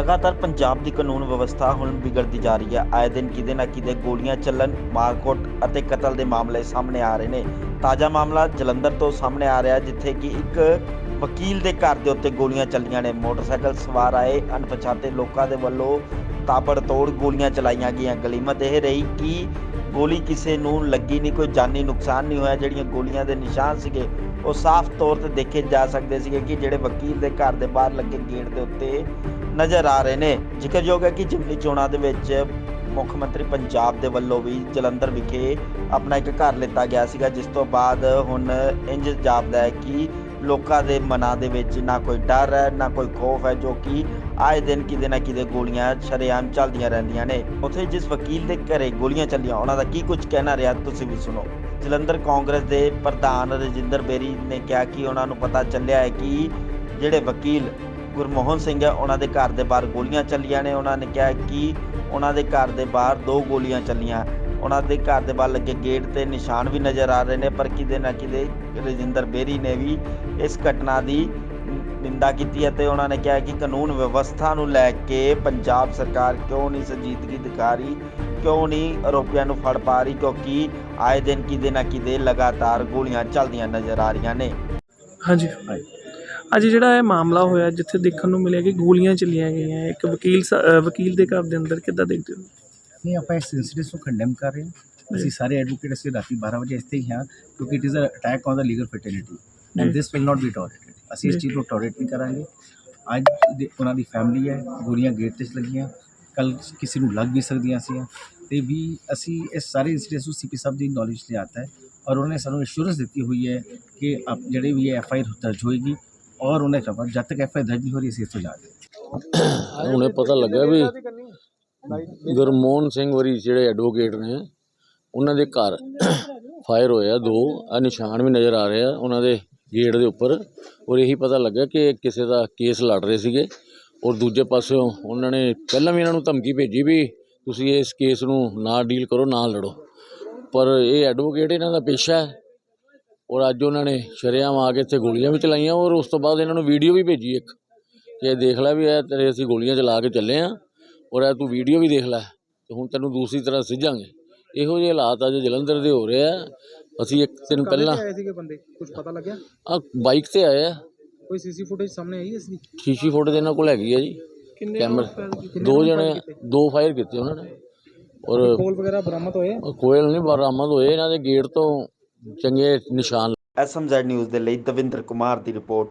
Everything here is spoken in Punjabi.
ਲਗਾਤਾਰ ਪੰਜਾਬ ਦੀ ਕਾਨੂੰਨ ਵਿਵਸਥਾ ਹੁਣ ਵਿਗੜਦੀ ਜਾ ਰਹੀ ਹੈ। ਆਏ ਦਿਨ ਕਿਤੇ ਨਾ ਕਿਤੇ ਗੋਲੀਆਂ ਚੱਲਣ, ਮਾਰਕੁੱਟ ਅਤੇ ਕਤਲ ਦੇ ਮਾਮਲੇ ਸਾਹਮਣੇ ਆ ਰਹੇ ਨੇ। ਤਾਜ਼ਾ ਮਾਮਲਾ ਜਲੰਧਰ ਤੋਂ ਸਾਹਮਣੇ ਆ ਰਿਹਾ ਜਿੱਥੇ ਕਿ ਇੱਕ ਵਕੀਲ ਦੇ ਘਰ ਦੇ ਉੱਤੇ ਗੋਲੀਆਂ ਚੱਲੀਆਂ ਨੇ। ਮੋਟਰਸਾਈਕਲ ਸਵਾਰ ਆਏ ਅਣਪਛਾਤੇ ਲੋਕਾਂ ਦੇ ਵੱਲੋਂ ਤਾਬੜਤੋੜ ਗੋਲੀਆਂ ਚਲਾਈਆਂ ਗਈਆਂ। ਗਲੀਮਤ ਇਹ ਰਹੀ ਕਿ ਗੋਲੀ ਕਿਸੇ ਨੂੰ ਲੱਗੀ ਨਹੀਂ, ਕੋਈ ਜਾਨੀ ਨੁਕਸਾਨ ਨਹੀਂ ਹੋਇਆ, ਜਿਹੜੀਆਂ ਗੋਲੀਆਂ ਦੇ ਨਿਸ਼ਾਨ ਸੀਗੇ, ਉਹ ਸਾਫ਼ ਤੌਰ ਤੇ ਦੇਖੇ ਜਾ ਸਕਦੇ ਸੀਗੇ ਕਿ ਜਿਹੜੇ ਵਕੀਲ ਦੇ ਘਰ ਦੇ ਬਾਹਰ ਲੱਗੇ ਗੇਟ ਦੇ ਉੱਤੇ ਨਜ਼ਰ ਆ ਰਹੇ ਨੇ। ਜ਼ਿਕਰਯੋਗ ਹੈ ਕਿ ਜਿਮਨੀ ਚੋਣਾਂ ਦੇ ਵਿੱਚ ਮੁੱਖ ਮੰਤਰੀ ਪੰਜਾਬ ਦੇ ਵੱਲੋਂ ਵੀ ਜਲੰਧਰ ਵਿਖੇ ਆਪਣਾ ਇੱਕ ਘਰ ਲਿੱਤਾ ਗਿਆ ਸੀਗਾ, ਜਿਸ ਤੋਂ ਬਾਅਦ ਹੁਣ ਇੰਜ ਜਾਪਦਾ ਹੈ ਕਿ ਲੋਕਾਂ ਦੇ ਮਨਾਂ ਦੇ ਵਿੱਚ ਨਾ ਕੋਈ ਡਰ ਹੈ, ਨਾ ਕੋਈ ਖੌਫ ਹੈ, ਜੋ ਕਿ ਆਏ ਦਿਨ ਕਿਤੇ ਨਾ ਕਿਤੇ ਗੋਲੀਆਂ ਸ਼ਰੇਆਮ ਚੱਲਦੀਆਂ ਰਹਿੰਦੀਆਂ ਨੇ। ਉੱਥੇ ਜਿਸ ਵਕੀਲ ਦੇ ਘਰੇ ਗੋਲੀਆਂ ਚੱਲੀਆਂ, ਉਹਨਾਂ ਦਾ ਕੀ ਕੁਝ ਕਹਿਣਾ ਰਿਹਾ, ਤੁਸੀਂ ਵੀ ਸੁਣੋ। ਜਲੰਧਰ ਕਾਂਗਰਸ ਦੇ ਪ੍ਰਧਾਨ ਰਜਿੰਦਰ ਬੇਰੀ ਨੇ ਕਿਹਾ ਕਿ ਉਹਨਾਂ ਨੂੰ ਪਤਾ ਚੱਲਿਆ ਹੈ ਕਿ ਜਿਹੜੇ ਵਕੀਲ ਗੁਰਮੋਹਨ ਸਿੰਘ ਹੈ, ਉਹਨਾਂ ਦੇ ਘਰ ਦੇ ਬਾਹਰ ਗੋਲੀਆਂ ਚੱਲੀਆਂ ਨੇ। ਉਹਨਾਂ ਨੇ ਕਿਹਾ ਕਿ ਉਹਨਾਂ ਦੇ ਘਰ ਦੇ ਬਾਹਰ ਦੋ ਗੋਲੀਆਂ ਚੱਲੀਆਂ। ਉਹਨਾਂ ਦੇ ਘਰ ਦੇ ਬਾਹਰ ਲੱਗੇ ਗੇਟ ਤੇ ਨਿਸ਼ਾਨ ਵੀ ਨਜ਼ਰ ਆ ਰਹੇ ਨੇ ਪਰ ਕਿਤੇ ਨਾ ਕਿਤੇ ਰਜਿੰਦਰ ਬੇਰੀ ਨੇ ਵੀ ਇਸ ਘਟਨਾ ਦੀ ਨਿੰਦਾ ਕੀਤੀ ਹੈ ਤੇ ਉਹਨਾਂ ਨੇ ਕਿਹਾ ਕਿ ਕਾਨੂੰਨ ਵਿਵਸਥਾ ਨੂੰ ਲੈ ਕੇ ਪੰਜਾਬ ਸਰਕਾਰ ਕਿਉਂ ਨਹੀਂ ਸੰਜੀਦਗੀ ਦਿਖਾ ਰਹੀ ਕਿਉਂ ਨਹੀਂ ਆਰੋਪੀਆਂ ਨੂੰ ਫੜ ਪਾ ਰਹੀ ਕਿਉਂਕਿ ਆਏ ਦਿਨ ਕਿਤੇ ਨਾ ਕਿਤੇ ਲਗਾਤਾਰ ਗੋਲੀਆਂ ਚੱਲਦੀਆਂ ਨਜ਼ਰ ਆ ਰਹੀਆਂ ਨੇ। ਹਾਂਜੀ। ਅੱਜ ਜਿਹੜਾ ਇਹ ਮਾਮਲਾ ਹੋਇਆ ਜਿੱਥੇ ਦੇਖਣ ਨੂੰ ਮਿਲਿਆ ਕਿ ਗੋਲੀਆਂ ਚੱਲੀਆਂ ਗਈਆਂ ਇੱਕ ਵਕੀਲ ਵਕੀਲ ਦੇ ਘਰ ਦੇ ਅੰਦਰ ਕਿੱਦਾਂ ਦੇਖਦੇ ਹੋ? ਨਹੀਂ ਆਪਾਂ ਇਸ ਇੰਸੀਡੈਂਟ ਨੂੰ ਕੰਡੈਮ ਕਰ ਰਹੇ ਹਾਂ। ਅਸੀਂ ਸਾਰੇ ਐਡਵੋਕੇਟ ਅਸੀਂ ਰਾਤੀ 12 ਵਜੇ ਇੱਥੇ ਹੀ ਹਾਂ ਕਿਉਂਕਿ it is a attack on the legal fertility and this will not be tolerated ਅਸੀਂ ਇਸ ਚੀਜ਼ ਨੂੰ ਟੋਲਰੇਟ ਨਹੀਂ ਕਰਾਂਗੇ। ਅੱਜ ਉਹਨਾਂ ਦੀ ਫੈਮਿਲੀ ਹੈ ਗੋਲੀਆਂ ਗੇਟ ਤੇ ਲੱਗੀਆਂ ਕੱਲ ਕਿਸੇ ਨੂੰ ਲੱਗ ਵੀ ਸਕਦੀਆਂ ਸੀ ਤੇ ਵੀ ਅਸੀਂ ਇਸ ਸਾਰੇ ਇੰਸੀਡੈਂਟ ਨੂੰ ਸੀਪੀ ਸਾਹਿਬ ਦੀ ਨੌਲੇਜ ਲਿਆਤਾ ਹੈ ਔਰ ਉਹਨੇ ਸਾਨੂੰ ਅਸ਼ੋਰੈਂਸ ਦਿੱਤੀ ਹੋਈ ਹੈ ਕਿ ਆਪ ਜਿਹੜੇ ਵੀ ਐਫ ਆਈ ਆਰ ਦਰਜ ਹੋਏਗੀ ਔਰ ਉਹਨੇ ਖਬਰ ਜਦ ਤੱਕ ਐਫ ਆਈ ਦਰਜ ਨਹੀਂ ਹੋ ਰਹੀ ਅਸੀਂ ਇੱਥੋਂ ਜਾ ਰਹੇ ਹੁਣੇ ਪਤਾ ਲੱਗਾ ਵੀ ਗੁਰਮੋਹਨ ਸਿੰਘ ਵਰੀ ਜਿਹੜੇ ਐਡਵੋਕੇਟ ਨੇ, ਉਹਨਾਂ ਦੇ ਘਰ ਫਾਇਰ ਹੋਇਆ ਦੋ ਆ ਨਿਸ਼ਾਨ ਵੀ ਨਜ਼ਰ ਆ ਰਹੇ ਆ ਉਹਨਾਂ ਦੇ ਗੇਟ ਦੇ ਉੱਪਰ, ਔਰ ਇਹੀ ਪਤਾ ਲੱਗਾ ਕਿ ਕਿਸੇ ਦਾ ਕੇਸ ਲੜ ਰਹੇ ਸੀਗੇ, ਔਰ ਦੂਜੇ ਪਾਸਿਓਂ ਉਹਨਾਂ ਨੇ ਪਹਿਲਾਂ ਵੀ ਇਹਨਾਂ ਨੂੰ ਧਮਕੀ ਭੇਜੀ ਵੀ ਤੁਸੀਂ ਇਸ ਕੇਸ ਨੂੰ ਨਾ ਡੀਲ ਕਰੋ, ਨਾ ਲੜੋ। ਪਰ ਇਹ ਐਡਵੋਕੇਟ ਇਹਨਾਂ ਦਾ ਪੇਸ਼ਾ ਹੈ, ਔਰ ਅੱਜ ਉਹਨਾਂ ਨੇ ਸ਼ਰੇਆਮ ਆ ਕੇ ਇੱਥੇ ਗੋਲੀਆਂ ਵੀ ਚਲਾਈਆਂ, ਔਰ ਉਸ ਤੋਂ ਬਾਅਦ ਇਹਨਾਂ ਨੂੰ ਵੀਡੀਓ ਵੀ ਭੇਜੀ ਇੱਕ, ਕਿ ਇਹ ਦੇਖ ਲੈ ਵੀ ਇਹ ਤੇਰੇ ਅਸੀਂ ਗੋਲੀਆਂ ਚਲਾ ਕੇ ਚੱਲੇ ਆ ਔਰ ਇਹ ਤੂੰ ਵੀਡੀਓ ਵੀ ਦੇਖ ਲੈ ਤੇ ਹੁਣ ਤੈਨੂੰ ਦੂਸਰੀ ਤਰ੍ਹਾਂ ਸਿੱਝਾਂਗੇ। ਇਹੋ ਜਿਹੇ ਹਾਲਾਤ ਅੱਜ ਜਲੰਧਰ ਦੇ ਹੋ ਰਹੇ ਆ। ਅਸੀਂ ਇੱਕ ਦਿਨ ਪਹਿਲਾਂ ਆਏ ਸੀਗੇ ਬੰਦੇ? ਕੁਝ ਪਤਾ ਲੱਗਿਆ? ਆ ਬਾਈਕ ਤੇ ਆਏ ਆ। ਕੋਈ ਸੀਸੀ ਫੁਟੇਜ ਸਾਹਮਣੇ ਆਈ ਇਸ ਦੀ? ਸ਼ੀਸ਼ੀ ਫੋਟੋ ਦੇ ਇਹਨਾਂ ਕੋਲ ਹੈਗੀ ਆ ਜੀ। ਕਿੰਨੇ ਕੈਮਰੇ ਦੋ ਜਣੇ ਦੋ ਫਾਇਰ ਕੀਤੇ ਉਹਨਾਂ ਨੇ। ਔਰ ਕੋਲ ਵਗੈਰਾ ਬਰਾਮਦ ਹੋਏ? ਕੋਇਲ ਨਹੀਂ ਬਰਾਮਦ ਹੋਏ। ਇਹਨਾਂ ਦੇ ਗੇਟ ਤੋਂ ਚੰਗੇ ਨਿਸ਼ਾਨ ਐਸਐਮਜ਼ੈਡ ਨਿਊਜ਼ ਦੇ ਲਈ ਦਵਿੰਦਰ ਕੁਮਾਰ ਦੀ ਰਿਪੋਰਟ।